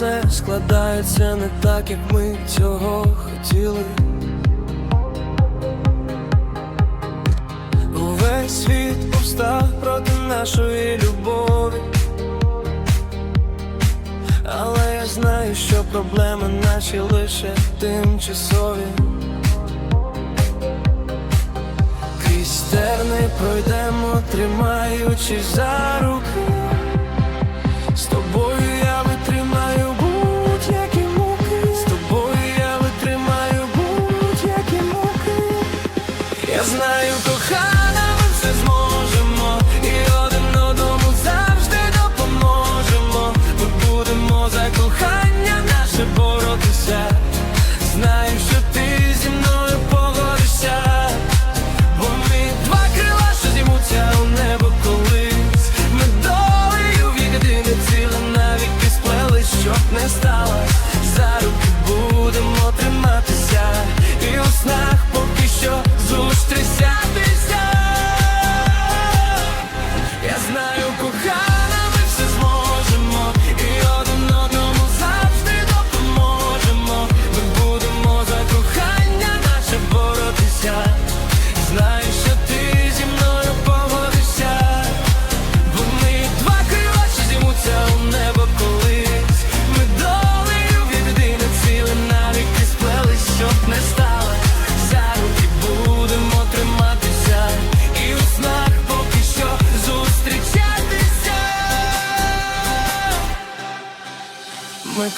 все складається не так, як ми цього хотіли. Увесь світ повстав проти нашої любові. Але я знаю, що проблеми наші лише тимчасові. Крізь терни пройдемо, тримаючись за руки. Зустрічатися.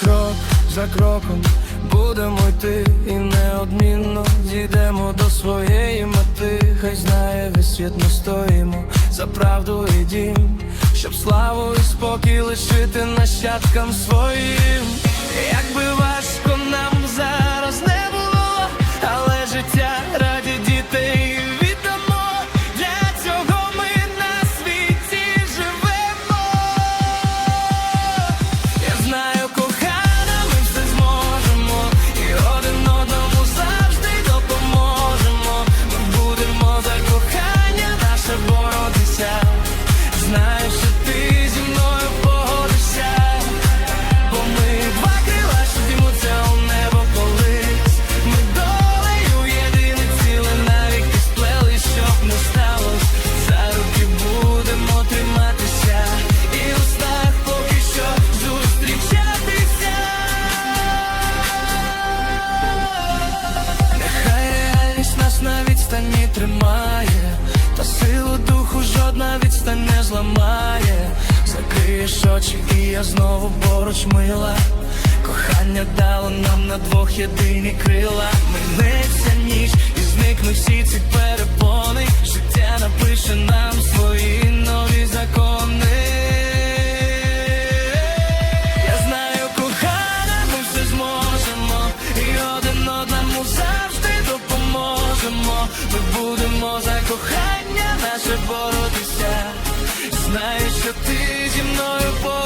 Крок за кроком будемо йти і неодмінно дійдемо до своєї мети. Хай знає весь світ ми стоїмо за правду і дім, щоб славу і спокій лишити нащадкам своїм. Якби важко нам зараз не жодна відстань не зламає. Закриєш очі, і я знову поруч мила. Кохання дало нам на двох єдині крила. Минеться ніч і зникнуть всі ці перепони. Життя напише нам свої нові закони. Я знаю, кохана, ми все зможемо, і один одному завжди допоможемо. Ми будемо за кохання наше боротися. Знаю, що ти зі мною поруч